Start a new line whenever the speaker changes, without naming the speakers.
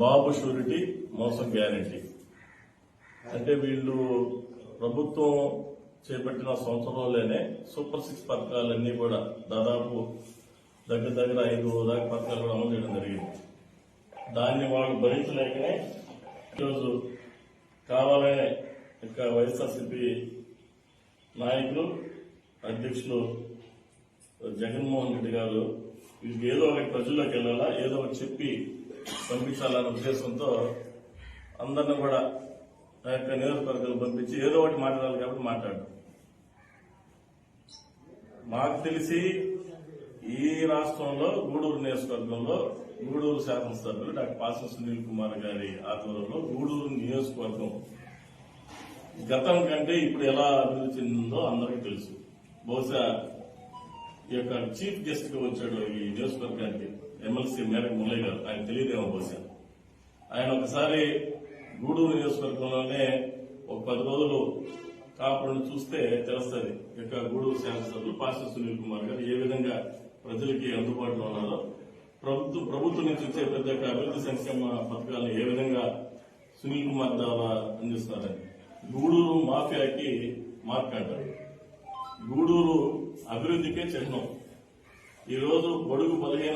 బాబు surety మోసం guarantee. అంటే వీళ్ళు ప్రభుత్వం చేపట్టిన సంవత్సరంలోనే సూపర్ సిక్స్ పథకాలన్నీ కూడా దాదాపు దగ్గర దగ్గర ఐదు దాకా పథకాలు కూడా అమలు చేయడం జరిగింది. దాన్ని వాళ్ళు భరించలేకనే ఈరోజు కావాలనే ఇక వైఎస్ఆర్సీపీ నాయకులు అధ్యక్షులు జగన్మోహన్ రెడ్డి గారు వీళ్ళకి ఏదో ఒకటి ప్రజల్లోకి వెళ్ళాలా ఏదో ఒకటి చెప్పి పంపించాలనే ఉద్దేశంతో అందరిని కూడా ఆ యొక్క నియోజకవర్గాలు పంపించి ఏదో ఒకటి మాట్లాడాలి కాబట్టి మాట్లాడు. మాకు తెలిసి ఈ రాష్ట్రంలో గూడూరు నియోజకవర్గంలో గూడూరు శాసనసభ్యులు డాక్టర్ పాసం సునీల్ కుమార్ గారి ఆధ్వర్యంలో గూడూరు నియోజకవర్గం గతం కంటే ఇప్పుడు ఎలా అభివృద్ధి చెందిందో అందరికీ తెలుసు. బహుశా ఈ యొక్క చీఫ్ గెస్ట్గా వచ్చాడు ఈ నియోజకవర్గానికి ఎమ్మెల్సీ మేరకు మురళి గారు. ఆయన తెలియదేమో బహుశా. ఆయన ఒకసారి గూడూరు నియోజకవర్గంలోనే ఒక పది రోజులు కాపులను చూస్తే తెలుస్తుంది. ఇక గూడూరు శాసనసభ్యులు పాస్టర్ సునీల్ కుమార్ గారు ఏ విధంగా ప్రజలకి అందుబాటులో ఉన్నారో. ప్రభుత్వం ప్రభుత్వం నుంచి వచ్చే ప్రతి ఒక్క అభివృద్ధి సంక్షేమ పథకాలను ఏ విధంగా సునీల్ కుమార్ ద్వారా అందిస్తున్నారని. గూడూరు మాఫియాకి మార్క్ అంటారు. గూడూరు అభివృద్ధికే చిహ్నం ఈరోజు రోజు బడుగు బలహీన